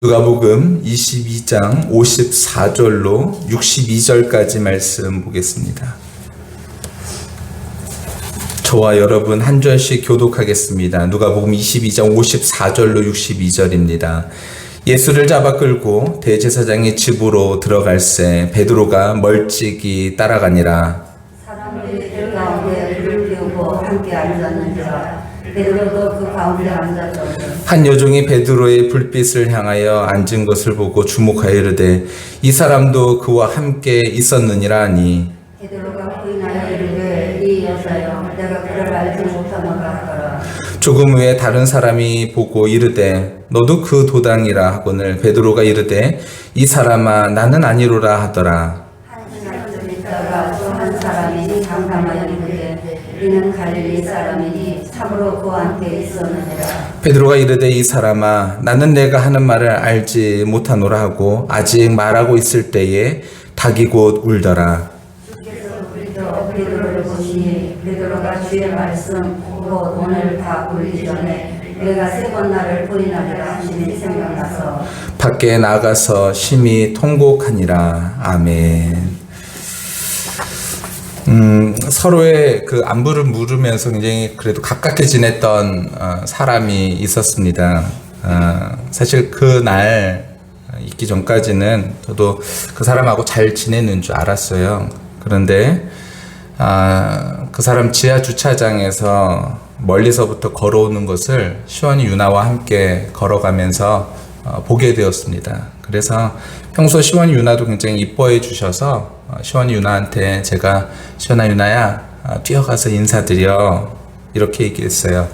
누가복음 22장 54절로 62절까지 말씀 보겠습니다. 저와 여러분 한 절씩 교독하겠습니다. 누가복음 22장 54절로 62절입니다. 예수를 잡아 끌고 대제사장의 집으로 들어갈새 베드로가 멀찍이 따라가니라 사람들이 들 가운데 불을 피우고 함께 앉았는지라 베드로도 그 가운데 앉았더니 한 여종이 베드로의 불빛을 향하여 앉은 것을 보고 주목하여 이르되 이 사람도 그와 함께 있었느니라 하니. 베드로가 부인하여 이르되 이 여자여 내가 그를 알지 못하노라 하더라. 조금 후에 다른 사람이 보고 이르되 너도 그 도당이라. 하거늘 베드로가 이르되 이 사람아 나는 아니로라 하더라. 한시간 좀 있다가 또 한 사람이 장담하여 이르되 이는 갈릴리 사람이니 참으로 함께 있었느니라. 베드로가 이르되 이 사람아 나는 내가 하는 말을 알지 못하노라 하고 아직 말하고 있을 때에 닭이 곧 울더라. 주께서 우리도 베드로를 보시니 베드로가 주의 말씀 곧 오늘 다 울기 전에 내가 세 번 나를 부인하리라 하시니 생각나서. 밖에 나가서 심히 통곡하니라. 아멘. 음, 서로의 그 안부를 물으면서 굉장히 그래도 가깝게 지냈던 어, 사람이 있었습니다. 어, 사실 그 날 있기 전까지는 저도 그 사람하고 잘 지내는 줄 알았어요. 그런데 아, 그 사람 지하 주차장에서 멀리서부터 걸어오는 것을 시원이 유나와 함께 걸어가면서 어, 보게 되었습니다. 그래서 평소 시원이 유나도 굉장히 이뻐해 주셔서 어, 시원이 유나한테 제가 시원아 유나야 어, 뛰어가서 인사드려 이렇게 얘기했어요.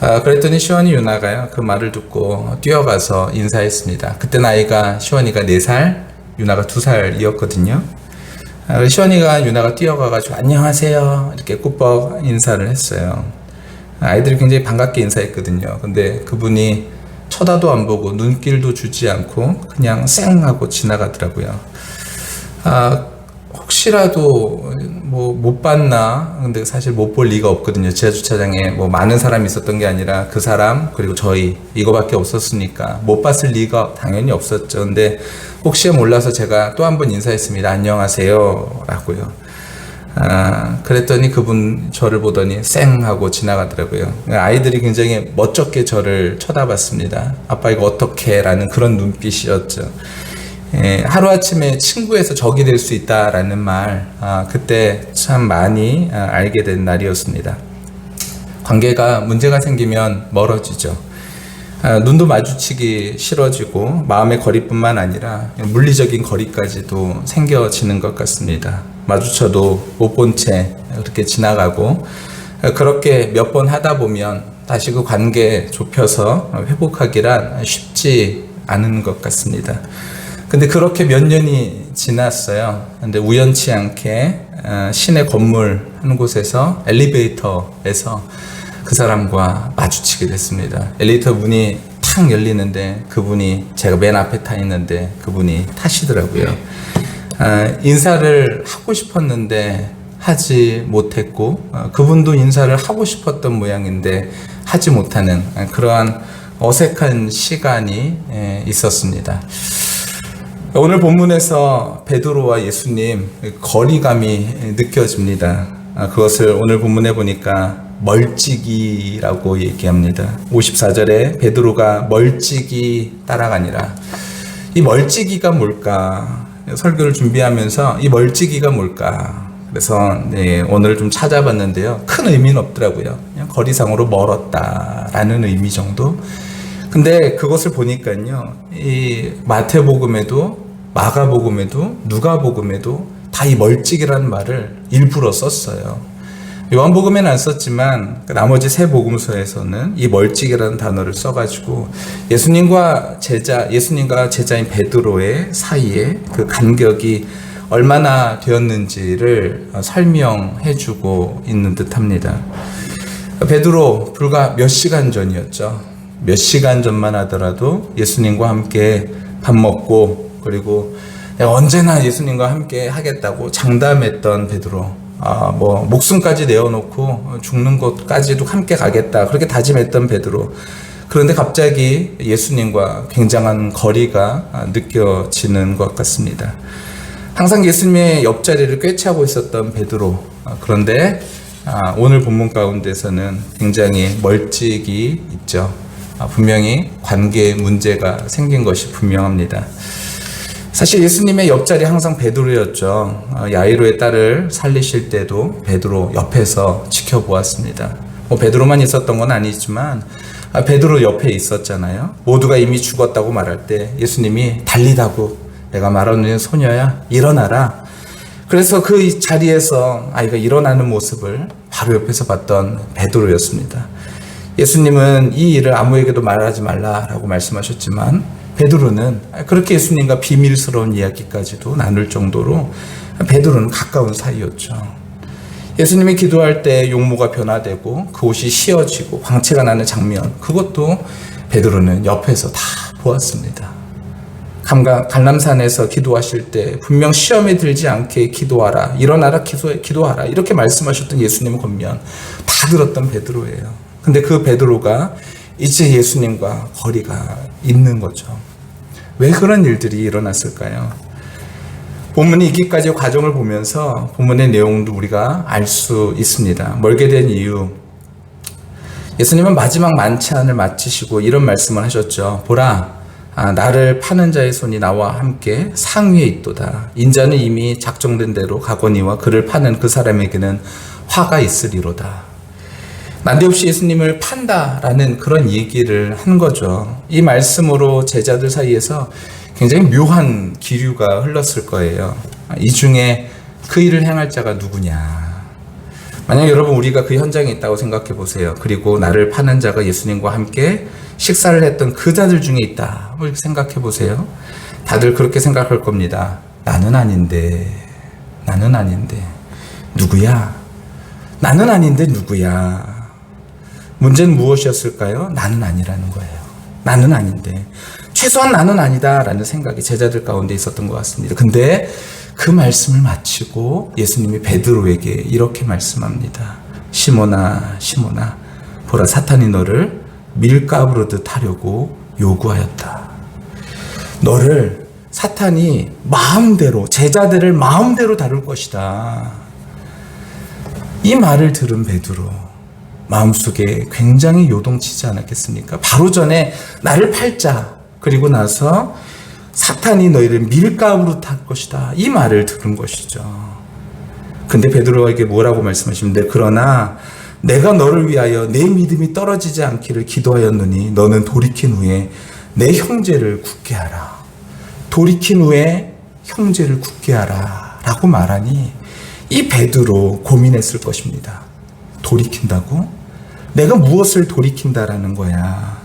아, 그랬더니 시원이 유나가요 그 말을 듣고 뛰어가서 인사했습니다. 그때 나이가 시원이가 4살, 유나가 2살이었거든요. 아, 시원이가 유나가 뛰어가가지고 안녕하세요 이렇게 꾸벅 인사를 했어요. 아이들이 굉장히 반갑게 인사했거든요. 근데 그분이 쳐다도 안 보고 눈길도 주지 않고 그냥 쌩 하고 지나가더라고요. 아, 혹시라도 뭐 못 봤나? 근데 사실 못 볼 리가 없거든요. 지하 주차장에 뭐 많은 사람이 있었던 게 아니라 그 사람 그리고 저희 이거밖에 없었으니까 못 봤을 리가 당연히 없었죠. 근데 혹시 몰라서 제가 또 한 번 인사했습니다. 안녕하세요 라고요. 아, 그랬더니 그분 저를 보더니 쌩 하고 지나가더라고요. 아이들이 굉장히 멋쩍게 저를 쳐다봤습니다. 아빠 이거 어떻게? 라는 그런 눈빛이었죠. 예, 하루아침에 친구에서 적이 될 수 있다라는 말, 아, 그때 참 많이 아, 알게 된 날이었습니다. 관계가 문제가 생기면 멀어지죠. 아, 눈도 마주치기 싫어지고 마음의 거리뿐만 아니라 물리적인 거리까지도 생겨지는 것 같습니다. 마주쳐도 못 본 채 그렇게 지나가고 아, 그렇게 몇 번 하다 보면 다시 그 관계 좁혀서 회복하기란 쉽지 않은 것 같습니다. 근데 그렇게 몇 년이 지났어요. 근데 우연치 않게 어, 시내 건물 한 곳에서 엘리베이터에서 그 사람과 마주치게 됐습니다. 엘리베이터 문이 탁 열리는데 그분이 제가 맨 앞에 타 있는데 그분이 타시더라고요. 아, 인사를 하고 싶었는데 하지 못했고 어, 그분도 인사를 하고 싶었던 모양인데 하지 못하는 아, 그러한 어색한 시간이 예, 있었습니다. 오늘 본문에서 베드로와 예수님 거리감이 느껴집니다. 아, 그것을 오늘 본문에 보니까 멀찍이라고 얘기합니다. 54절에 베드로가 멀찍이 따라가니라. 이 멀찍이가 뭘까? 설교를 준비하면서 이 멀찍이가 뭘까? 그래서 네, 오늘 좀 찾아봤는데요. 큰 의미는 없더라고요. 그냥 거리상으로 멀었다라는 의미 정도. 근데 그것을 보니까요. 이 마태복음에도 마가복음에도 누가복음에도 다 이 멀찍이라는 말을 일부러 썼어요. 요한복음에는 안 썼지만 그 나머지 세 복음서에서는 이 멀찍이라는 단어를 써가지고 예수님과 제자, 예수님과 제자인 베드로의 사이에 그 간격이 얼마나 되었는지를 설명해주고 있는 듯합니다. 베드로 불과 몇 시간 전이었죠. 몇 시간 전만 하더라도 예수님과 함께 밥 먹고 그리고 언제나 예수님과 함께 하겠다고 장담했던 베드로. 아, 뭐 목숨까지 내어놓고 죽는 곳까지도 함께 가겠다. 그렇게 다짐했던 베드로. 그런데 갑자기 예수님과 굉장한 거리가 아, 느껴지는 것 같습니다. 항상 예수님의 옆자리를 꿰차고 있었던 베드로. 아, 그런데 아, 오늘 본문 가운데서는 굉장히 멀찍이 있죠. 아, 분명히 관계에 문제가 생긴 것이 분명합니다. 사실 예수님의 옆자리 항상 베드로였죠. 아, 야이로의 딸을 살리실 때도 베드로 옆에서 지켜보았습니다. 뭐 베드로만 있었던 건 아니지만 아, 베드로 옆에 있었잖아요. 모두가 이미 죽었다고 말할 때 예수님이 달리다고 내가 말하는 소녀야 일어나라. 그래서 그 자리에서 아이가 일어나는 모습을 바로 옆에서 봤던 베드로였습니다. 예수님은 이 일을 아무에게도 말하지 말라라고 말씀하셨지만 베드로는 그렇게 예수님과 비밀스러운 이야기까지도 나눌 정도로 베드로는 가까운 사이였죠. 예수님이 기도할 때 용모가 변화되고 그 옷이 휘어지고 광채가 나는 장면 그것도 베드로는 옆에서 다 보았습니다. 감가, 갈람산에서 기도하실 때 분명 시험에 들지 않게 기도하라 일어나라 기도, 기도하라 이렇게 말씀하셨던 예수님의 권면 다 들었던 베드로예요. 근데 그 베드로가 이제 예수님과 거리가 있는 거죠. 왜 그런 일들이 일어났을까요? 본문이 있기까지 과정을 보면서 본문의 내용도 우리가 알 수 있습니다. 멀게 된 이유. 예수님은 마지막 만찬을 마치시고 이런 말씀을 하셨죠. 보라, 아, 나를 파는 자의 손이 나와 함께 상 위에 있도다. 인자는 이미 작정된 대로 가거니와 그를 파는 그 사람에게는 화가 있으리로다. 난데없이 예수님을 판다라는 그런 얘기를 한 거죠. 이 말씀으로 제자들 사이에서 굉장히 묘한 기류가 흘렀을 거예요. 이 중에 그 일을 행할 자가 누구냐. 만약 여러분 우리가 그 현장에 있다고 생각해 보세요. 그리고 나를 파는 자가 예수님과 함께 식사를 했던 그 자들 중에 있다. 한번 생각해 보세요. 다들 그렇게 생각할 겁니다. 나는 아닌데, 나는 아닌데, 누구야? 나는 아닌데 누구야? 문제는 무엇이었을까요? 나는 아니라는 거예요. 나는 아닌데. 최소한 나는 아니다라는 생각이 제자들 가운데 있었던 것 같습니다. 근데 그 말씀을 마치고 예수님이 베드로에게 이렇게 말씀합니다. 시모나, 시모나, 보라 사탄이 너를 밀가부르듯 하려고 요구하였다. 너를 사탄이 마음대로, 제자들을 마음대로 다룰 것이다. 이 말을 들은 베드로, 마음속에 굉장히 요동치지 않았겠습니까? 바로 전에 나를 팔자. 그리고 나서 사탄이 너희를 밀가부로 탈 것이다. 이 말을 들은 것이죠. 근데 베드로에게 뭐라고 말씀하시는데 그러나 내가 너를 위하여 내 믿음이 떨어지지 않기를 기도하였느니 너는 돌이킨 후에 내 형제를 굳게 하라. 돌이킨 후에 형제를 굳게 하라. 라고 말하니 이 베드로 고민했을 것입니다. 돌이킨다고? 내가 무엇을 돌이킨다라는 거야.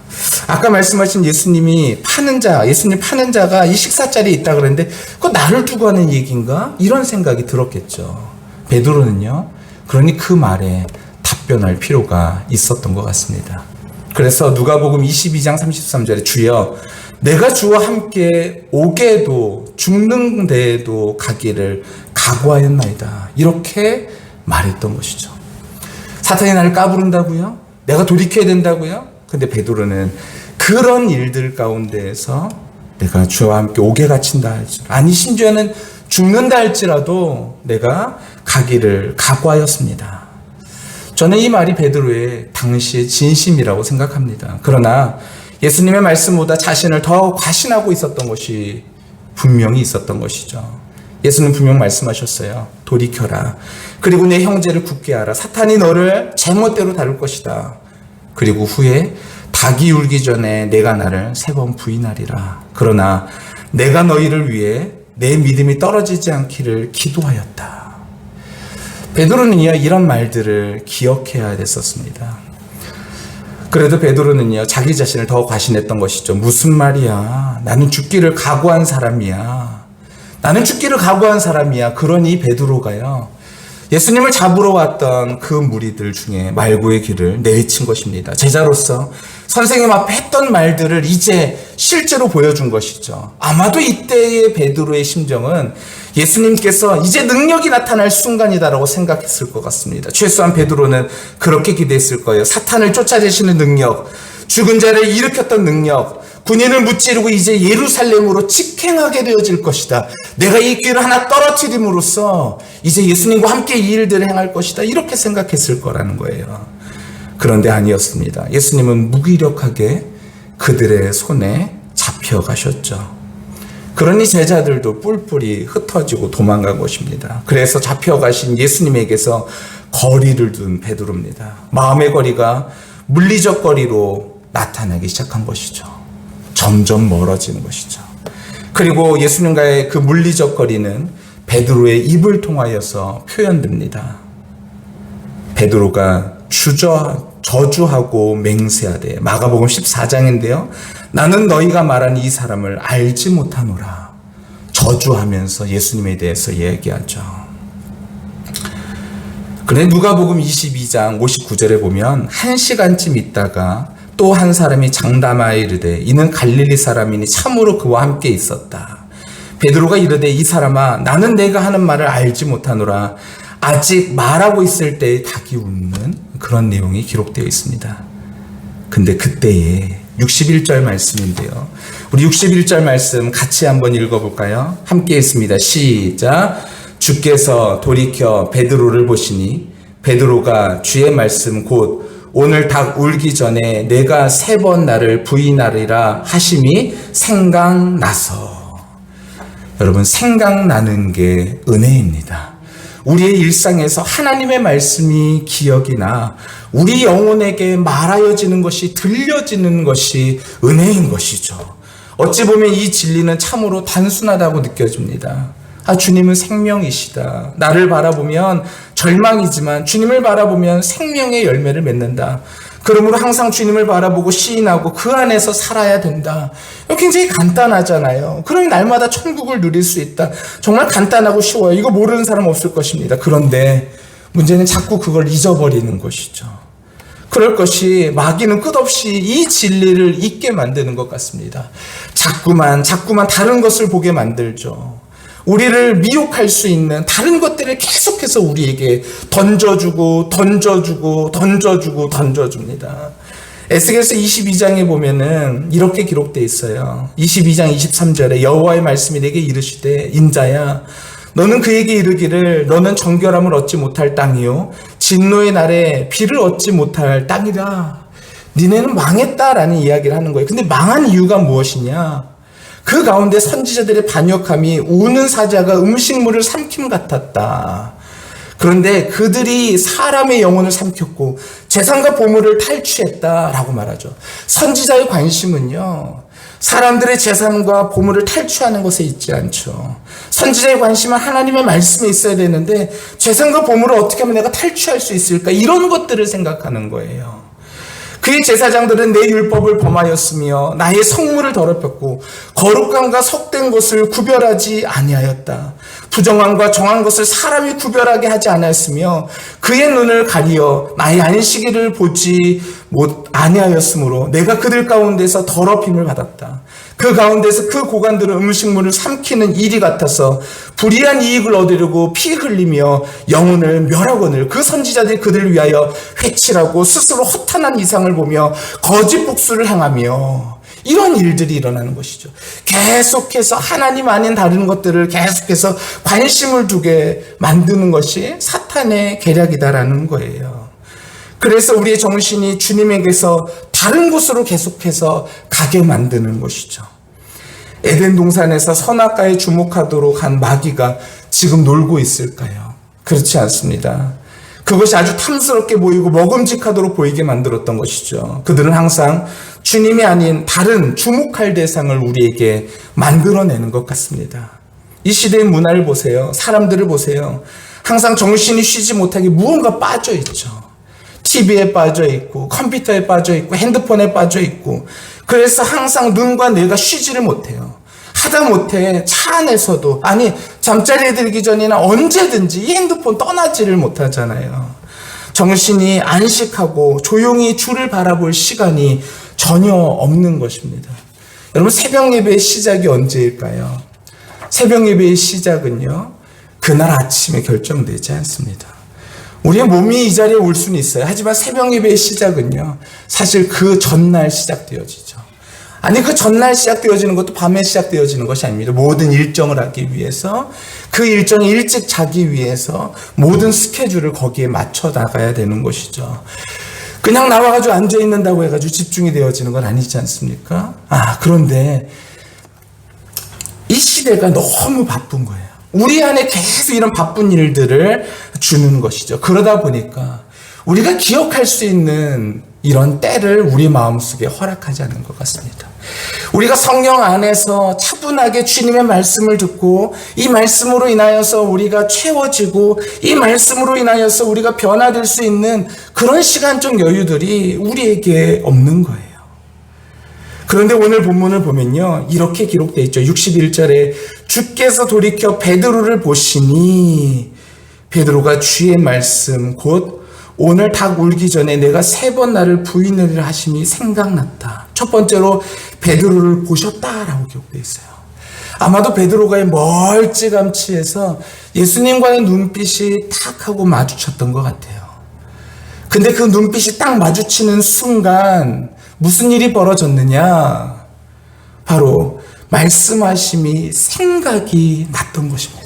아까 말씀하신 예수님이 파는 자, 예수님 파는 자가 이 식사 자리에 있다 그랬는데 그거 나를 두고 하는 얘기인가? 이런 생각이 들었겠죠. 베드로는요. 그러니 그 말에 답변할 필요가 있었던 것 같습니다. 그래서 누가복음 22장 33절에 주여 내가 주와 함께 오게도 죽는 데에도 가기를 각오하였나이다. 이렇게 말했던 것이죠. 사탄이 나를 까부른다고요? 내가 돌이켜야 된다고요? 근데 베드로는 그런 일들 가운데에서 내가 주와 함께 오게 갇힌다 할지 아니 심지어는 죽는다 할지라도 내가 가기를 각오하였습니다. 저는 이 말이 베드로의 당시의 진심이라고 생각합니다. 그러나 예수님의 말씀보다 자신을 더 과신하고 있었던 것이 분명히 있었던 것이죠. 예수는 분명 말씀하셨어요. 돌이켜라. 그리고 내 형제를 굳게 하라. 사탄이 너를 제멋대로 다룰 것이다. 그리고 후에 닭이 울기 전에 내가 나를 세 번 부인하리라. 그러나 내가 너희를 위해 내 믿음이 떨어지지 않기를 기도하였다. 베드로는요 이런 말들을 기억해야 됐었습니다. 그래도 베드로는요 자기 자신을 더 과신했던 것이죠. 무슨 말이야? 나는 죽기를 각오한 사람이야. 나는 죽기를 각오한 사람이야. 그러니 베드로가요. 예수님을 잡으러 왔던 그 무리들 중에 말고의 길을 내리친 것입니다. 제자로서 선생님 앞에 했던 말들을 이제 실제로 보여준 것이죠. 아마도 이때의 베드로의 심정은 예수님께서 이제 능력이 나타날 순간이다라고 생각했을 것 같습니다. 최소한 베드로는 그렇게 기대했을 거예요. 사탄을 쫓아내시는 능력, 죽은 자를 일으켰던 능력, 군인을 무찌르고 이제 예루살렘으로 직행하게 되어질 것이다. 내가 이 길을 하나 떨어뜨림으로써 이제 예수님과 함께 이 일들을 행할 것이다. 이렇게 생각했을 거라는 거예요. 그런데 아니었습니다. 예수님은 무기력하게 그들의 손에 잡혀가셨죠. 그러니 제자들도 뿔뿔이 흩어지고 도망간 것입니다. 그래서 잡혀가신 예수님에게서 거리를 둔 베드로입니다. 마음의 거리가 물리적 거리로 나타나기 시작한 것이죠. 점점 멀어지는 것이죠. 그리고 예수님과의 그 물리적 거리는 베드로의 입을 통하여서 표현됩니다. 베드로가 주저 저주하고 맹세하되 마가복음 14장인데요. 나는 너희가 말한 이 사람을 알지 못하노라. 저주하면서 예수님에 대해서 얘기하죠. 그래 누가복음 22장 59절에 보면 한 시간쯤 있다가 또 한 사람이 장담하여 이르되 이는 갈릴리 사람이니 참으로 그와 함께 있었다. 베드로가 이르되 이 사람아 나는 내가 하는 말을 알지 못하노라. 아직 말하고 있을 때에 닭이 웃는 그런 내용이 기록되어 있습니다. 근데 그때에 61절 말씀인데요. 우리 61절 말씀 같이 한번 읽어볼까요? 함께 읽습니다. 시작. 주께서 돌이켜 베드로를 보시니 베드로가 주의 말씀 곧 오늘 닭 울기 전에 내가 세 번 나를 부인하리라 하심이 생각나서 여러분 생각나는 게 은혜입니다. 우리의 일상에서 하나님의 말씀이 기억이 나 우리 영혼에게 말하여지는 것이 들려지는 것이 은혜인 것이죠. 어찌 보면 이 진리는 참으로 단순하다고 느껴집니다. 아, 주님은 생명이시다. 나를 바라보면 절망이지만 주님을 바라보면 생명의 열매를 맺는다. 그러므로 항상 주님을 바라보고 시인하고 그 안에서 살아야 된다. 굉장히 간단하잖아요. 그럼 날마다 천국을 누릴 수 있다. 정말 간단하고 쉬워요. 이거 모르는 사람 없을 것입니다. 그런데 문제는 자꾸 그걸 잊어버리는 것이죠. 그럴 것이 마귀는 끝없이 이 진리를 잊게 만드는 것 같습니다. 자꾸만, 자꾸만 다른 것을 보게 만들죠. 우리를 미혹할 수 있는 다른 것들을 계속해서 우리에게 던져주고, 던져주고, 던져주고, 던져줍니다. 에스겔서 22장에 보면은 이렇게 기록되어 있어요. 22장 23절에 여호와의 말씀이 내게 이르시되 인자야 너는 그에게 이르기를 너는 정결함을 얻지 못할 땅이요 진노의 날에 비를 얻지 못할 땅이라 니네는 망했다라는 이야기를 하는 거예요. 근데 망한 이유가 무엇이냐? 그 가운데 선지자들의 반역함이 우는 사자가 음식물을 삼킴 같았다. 그런데 그들이 사람의 영혼을 삼켰고 재산과 보물을 탈취했다라고 말하죠. 선지자의 관심은요. 사람들의 재산과 보물을 탈취하는 것에 있지 않죠. 선지자의 관심은 하나님의 말씀에 있어야 되는데 재산과 보물을 어떻게 하면 내가 탈취할 수 있을까? 이런 것들을 생각하는 거예요. 그의 제사장들은 내 율법을 범하였으며 나의 성물을 더럽혔고 거룩함과 속된 것을 구별하지 아니하였다. 부정함과 정한 것을 사람이 구별하게 하지 않았으며 그의 눈을 가리어 나의 안식일을 보지 못 아니하였으므로 내가 그들 가운데서 더럽힘을 받았다. 그 가운데서 그 고관들은 음식물을 삼키는 일이 같아서 불의한 이익을 얻으려고 피 흘리며 영혼을 멸하거늘 그 선지자들이 그들을 위하여 회칠하고 스스로 허탄한 이상을 보며 거짓 복수를 행하며 이런 일들이 일어나는 것이죠. 계속해서 하나님 아닌 다른 것들을 계속해서 관심을 두게 만드는 것이 사탄의 계략이다라는 거예요. 그래서 우리의 정신이 주님에게서 다른 곳으로 계속해서 가게 만드는 것이죠. 에덴 동산에서 선악과에 주목하도록 한 마귀가 지금 놀고 있을까요? 그렇지 않습니다. 그것이 아주 탐스럽게 보이고 먹음직하도록 보이게 만들었던 것이죠. 그들은 항상 주님이 아닌 다른 주목할 대상을 우리에게 만들어내는 것 같습니다. 이 시대의 문화를 보세요. 사람들을 보세요. 항상 정신이 쉬지 못하게 무언가 빠져 있죠. TV에 빠져 있고, 컴퓨터에 빠져 있고, 핸드폰에 빠져 있고, 그래서 항상 눈과 뇌가 쉬지를 못해요. 하다 못해 차 안에서도, 아니, 잠자리에 들기 전이나 언제든지 이 핸드폰 떠나지를 못하잖아요. 정신이 안식하고 조용히 주를 바라볼 시간이 전혀 없는 것입니다. 여러분, 새벽 예배의 시작이 언제일까요? 새벽 예배의 시작은요, 그날 아침에 결정되지 않습니다. 우리의 몸이 이 자리에 올 수는 있어요. 하지만 새벽 예배의 시작은요. 사실 그 전날 시작되어지죠. 아니 그 전날 시작되어지는 것도 밤에 시작되어지는 것이 아닙니다. 모든 일정을 하기 위해서 그 일정에 일찍 자기 위해서 모든 스케줄을 거기에 맞춰 나가야 되는 것이죠. 그냥 나와가지고 앉아 있는다고 해가지고 집중이 되어지는 건 아니지 않습니까? 아 그런데 이 시대가 너무 바쁜 거예요. 우리 안에 계속 이런 바쁜 일들을 주는 것이죠. 그러다 보니까 우리가 기억할 수 있는 이런 때를 우리 마음속에 허락하지 않는 것 같습니다. 우리가 성령 안에서 차분하게 주님의 말씀을 듣고 이 말씀으로 인하여서 우리가 채워지고 이 말씀으로 인하여서 우리가 변화될 수 있는 그런 시간적 여유들이 우리에게 없는 거예요. 그런데 오늘 본문을 보면요. 이렇게 기록되어 있죠. 61절에 주께서 돌이켜 베드로를 보시니 베드로가 주의 말씀 곧 오늘 닭 울기 전에 내가 세 번 나를 부인을 하심이 생각났다. 첫 번째로 베드로를 보셨다라고 기록되어 있어요. 아마도 베드로가 멀찌감치해서 예수님과의 눈빛이 탁 하고 마주쳤던 것 같아요. 근데 그 눈빛이 딱 마주치는 순간 무슨 일이 벌어졌느냐? 바로 말씀하심이 생각이 났던 것입니다.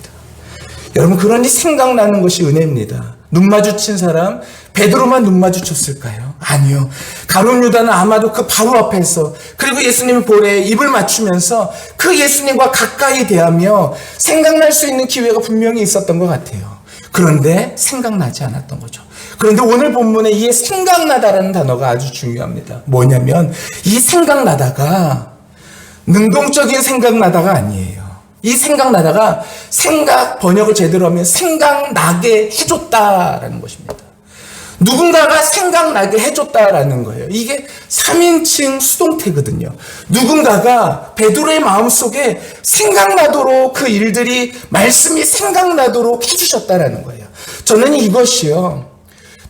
여러분 그러니 생각나는 것이 은혜입니다. 눈 마주친 사람 베드로만 눈 마주쳤을까요? 아니요. 가룟 유다는 아마도 그 바로 앞에서 그리고 예수님 볼에 입을 맞추면서 그 예수님과 가까이 대하며 생각날 수 있는 기회가 분명히 있었던 것 같아요. 그런데 생각나지 않았던 거죠. 그런데 오늘 본문에 이 생각나다라는 단어가 아주 중요합니다. 뭐냐면 이 생각나다가 능동적인 생각나다가 아니에요. 이 생각나다가 생각 번역을 제대로 하면 생각나게 해줬다라는 것입니다. 누군가가 생각나게 해줬다라는 거예요. 이게 3인칭 수동태거든요. 누군가가 베드로의 마음속에 생각나도록 그 일들이 말씀이 생각나도록 해주셨다라는 거예요. 저는 이것이요.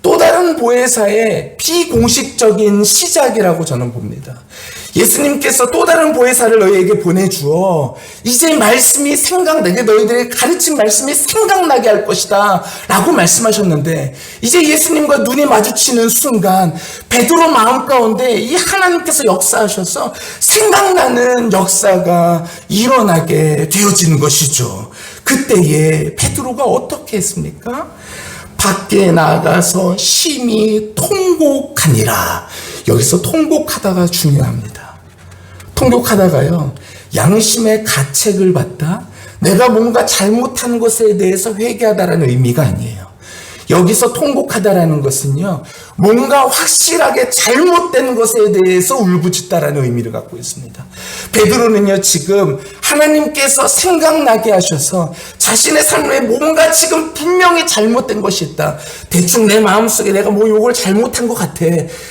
또 다른 보혜사의 비공식적인 시작이라고 저는 봅니다. 예수님께서 또 다른 보혜사를 너희에게 보내주어 이제 말씀이 생각나게 너희들의 가르친 말씀이 생각나게 할 것이다 라고 말씀하셨는데 이제 예수님과 눈이 마주치는 순간 베드로 마음 가운데 이 하나님께서 역사하셔서 생각나는 역사가 일어나게 되어지는 것이죠. 그때에 베드로가 어떻게 했습니까? 밖에 나가서 심히 통곡하니라. 여기서 통곡하다가 중요합니다. 통곡하다가요, 양심의 가책을 받다, 내가 뭔가 잘못한 것에 대해서 회개하다라는 의미가 아니에요. 여기서 통곡하다라는 것은요, 뭔가 확실하게 잘못된 것에 대해서 울부짖다라는 의미를 갖고 있습니다. 베드로는요, 지금 하나님께서 생각나게 하셔서 자신의 삶에 뭔가 지금 분명히 잘못된 것이 있다. 대충 내 마음속에 내가 뭐 요걸 잘못한 것 같아.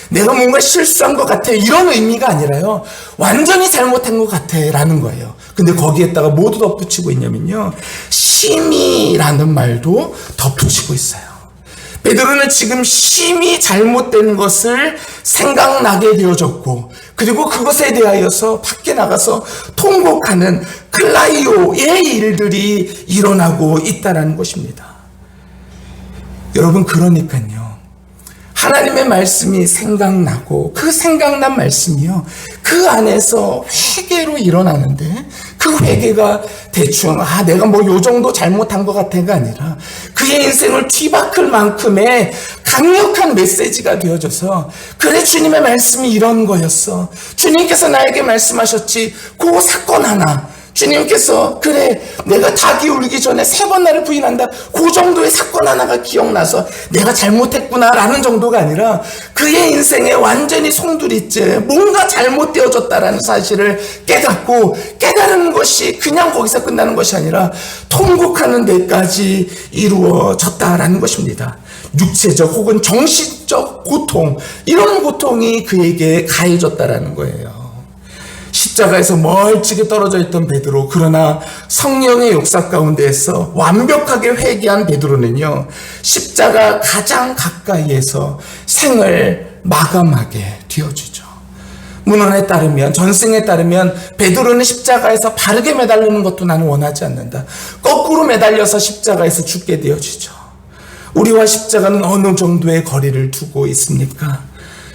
내가 뭔가 실수한 것 같아. 이런 의미가 아니라요, 완전히 잘못한 것 같아. 라는 거예요. 근데 거기에다가 모두 덧붙이고 있냐면요, 심이라는 말도 덧붙이고 있어요. 베드로는 지금 심히 잘못된 것을 생각나게 되어졌고, 그리고 그것에 대하여서 밖에 나가서 통곡하는 클라이오의 일들이 일어나고 있다는 것입니다. 여러분, 그러니까요. 하나님의 말씀이 생각나고 그 생각난 말씀이요. 그 안에서 회개로 일어나는데 그 회개가 대충 아 내가 뭐 요 정도 잘못한 것 같아가 아니라 그의 인생을 뒤바꿀 만큼의 강력한 메시지가 되어져서 그래 주님의 말씀이 이런 거였어. 주님께서 나에게 말씀하셨지. 그 사건 하나 주님께서 그래 내가 닭이 울기 전에 세 번 나를 부인한다 그 정도의 사건 하나가 기억나서 내가 잘못했구나 라는 정도가 아니라 그의 인생에 완전히 송두리째 뭔가 잘못되어졌다라는 사실을 깨닫고 깨달은 것이 그냥 거기서 끝나는 것이 아니라 통곡하는 데까지 이루어졌다라는 것입니다. 육체적 혹은 정신적 고통 이런 고통이 그에게 가해졌다라는 거예요. 십자가에서 멀찍이 떨어져 있던 베드로 그러나 성령의 역사 가운데에서 완벽하게 회개한 베드로는요 십자가 가장 가까이에서 생을 마감하게 되어주죠. 문헌에 따르면 전승에 따르면 베드로는 십자가에서 바르게 매달리는 것도 나는 원하지 않는다. 거꾸로 매달려서 십자가에서 죽게 되어지죠. 우리와 십자가는 어느 정도의 거리를 두고 있습니까?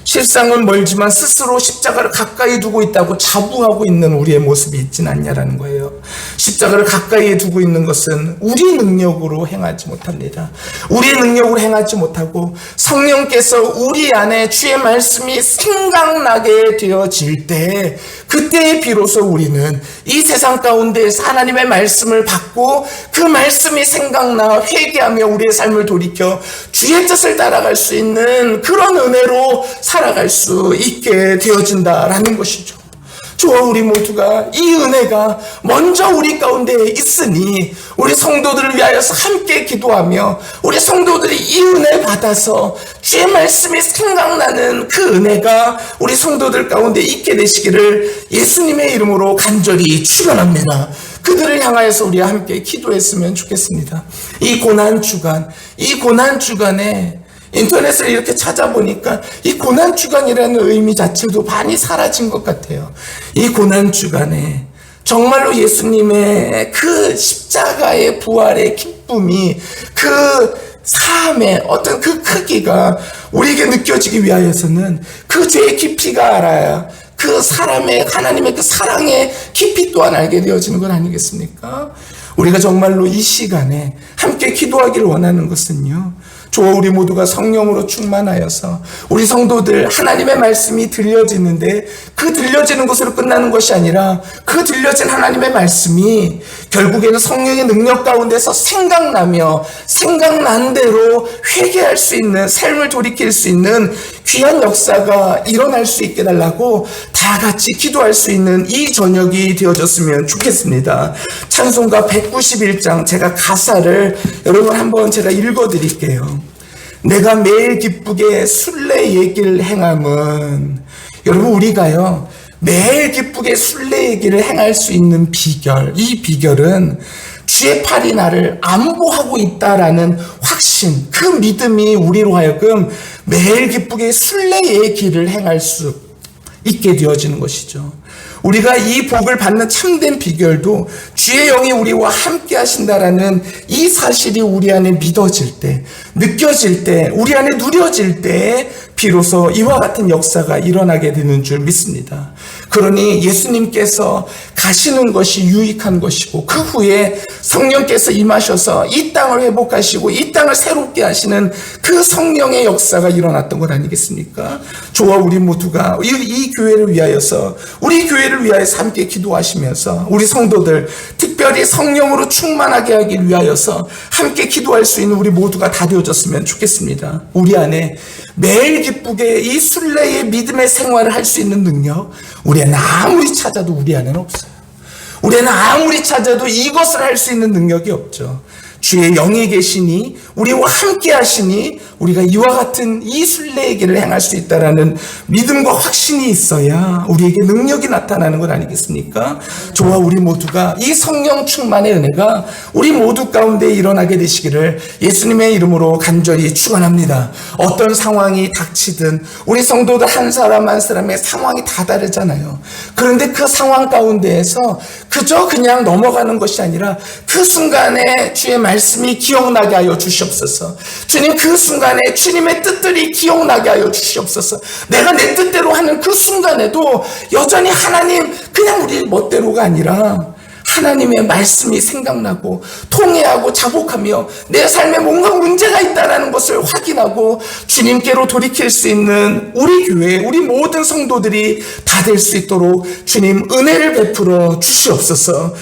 실상은 멀지만 스스로 십자가를 가까이 두고 있다고 자부하고 있는 우리의 모습이 있진 않냐라는 거예요. 십자가를 가까이에 두고 있는 것은 우리 능력으로 행하지 못합니다. 우리의 능력으로 행하지 못하고 성령께서 우리 안에 주의 말씀이 생각나게 되어질 때 그때 비로소 우리는 이 세상 가운데에서 하나님의 말씀을 받고 그 말씀이 생각나 회개하며 우리의 삶을 돌이켜 주의 뜻을 따라갈 수 있는 그런 은혜로 살 아갈 수 있게 되어진다라는 것이죠. 저와 우리 모두가 이 은혜가 먼저 우리 가운데 있으니 우리 성도들을 위하여서 함께 기도하며 우리 성도들이 이 은혜 받아서 주의 말씀이 생각나는 그 은혜가 우리 성도들 가운데 있게 되시기를 예수님의 이름으로 간절히 축원합니다. 그들을 향하여서 우리와 함께 기도했으면 좋겠습니다. 이 고난 주간, 이 고난 주간에 인터넷을 이렇게 찾아보니까 이 고난 주간이라는 의미 자체도 많이 사라진 것 같아요. 이 고난 주간에 정말로 예수님의 그 십자가의 부활의 기쁨이 그 삶의 어떤 그 크기가 우리에게 느껴지기 위하여서는 그 죄의 깊이가 알아야 그 사람의 하나님의 그 사랑의 깊이 또한 알게 되어지는 건 아니겠습니까? 우리가 정말로 이 시간에 함께 기도하기를 원하는 것은요. 저와 우리 모두가 성령으로 충만하여서 우리 성도들 하나님의 말씀이 들려지는데 그 들려지는 것으로 끝나는 것이 아니라 그 들려진 하나님의 말씀이 결국에는 성령의 능력 가운데서 생각나며 생각난 대로 회개할 수 있는 삶을 돌이킬 수 있는 귀한 역사가 일어날 수 있게 달라고 다 같이 기도할 수 있는 이 저녁이 되어졌으면 좋겠습니다. 찬송가 191장 제가 가사를 여러분 한번 제가 읽어 드릴게요. 내가 매일 기쁘게 순례 얘기를 행함은 여러분 우리가요 매일 기쁘게 순례 얘기를 행할 수 있는 비결 이 비결은 주의 팔이 나를 안보하고 있다라는 확신 그 믿음이 우리로 하여금 매일 기쁘게 순례의 길을 행할 수 있게 되어지는 것이죠. 우리가 이 복을 받는 참된 비결도 주의 영이 우리와 함께 하신다라는 이 사실이 우리 안에 믿어질 때, 느껴질 때, 우리 안에 누려질 때, 비로소 이와 같은 역사가 일어나게 되는 줄 믿습니다. 그러니 예수님께서 가시는 것이 유익한 것이고, 그 후에 성령께서 임하셔서 이 땅을 회복하시고, 이 땅을 새롭게 하시는 그 성령의 역사가 일어났던 것 아니겠습니까? 저와 우리 모두가 이, 이 교회를 위하여서, 우리 교회를 위하여서 함께 기도하시면서, 우리 성도들, 특별히 성령으로 충만하게 하기 위하여서 함께 기도할 수 있는 우리 모두가 다 되어졌으면 좋겠습니다. 우리 안에 매일 기쁘게 이 순례의 믿음의 생활을 할 수 있는 능력, 우리 안에 아무리 찾아도 우리 안에는 없어요. 우리는 아무리 찾아도 이것을 할 수 있는 능력이 없죠. 주의 영이 계시니 우리와 함께 하시니 우리가 이와 같은 이 순례의 길을 행할 수 있다라는 믿음과 확신이 있어야 우리에게 능력이 나타나는 것 아니겠습니까? 저와 우리 모두가 이 성령 충만의 은혜가 우리 모두 가운데 일어나게 되시기를 예수님의 이름으로 간절히 축원합니다. 어떤 상황이 닥치든 우리 성도들 한 사람 한 사람의 상황이 다 다르잖아요. 그런데 그 상황 가운데에서 그저 그냥 넘어가는 것이 아니라 그 순간에 주의 말씀이 기억나게 하여 주시옵소서. 주님 그 순간에 주님의 뜻들이 기억나게 하여 주시옵소서. 내가 내 뜻대로 하는 그 순간에도 여전히 하나님 그냥 우리 멋대로가 아니라 하나님의 말씀이 생각나고 통해하고 자복하며 내 삶에 뭔가 문제가 있다라는 것을 확인하고 주님께로 돌이킬 수 있는 우리 교회, 우리 모든 성도들이 다 될 수 있도록 주님 은혜를 베풀어 주시옵소서.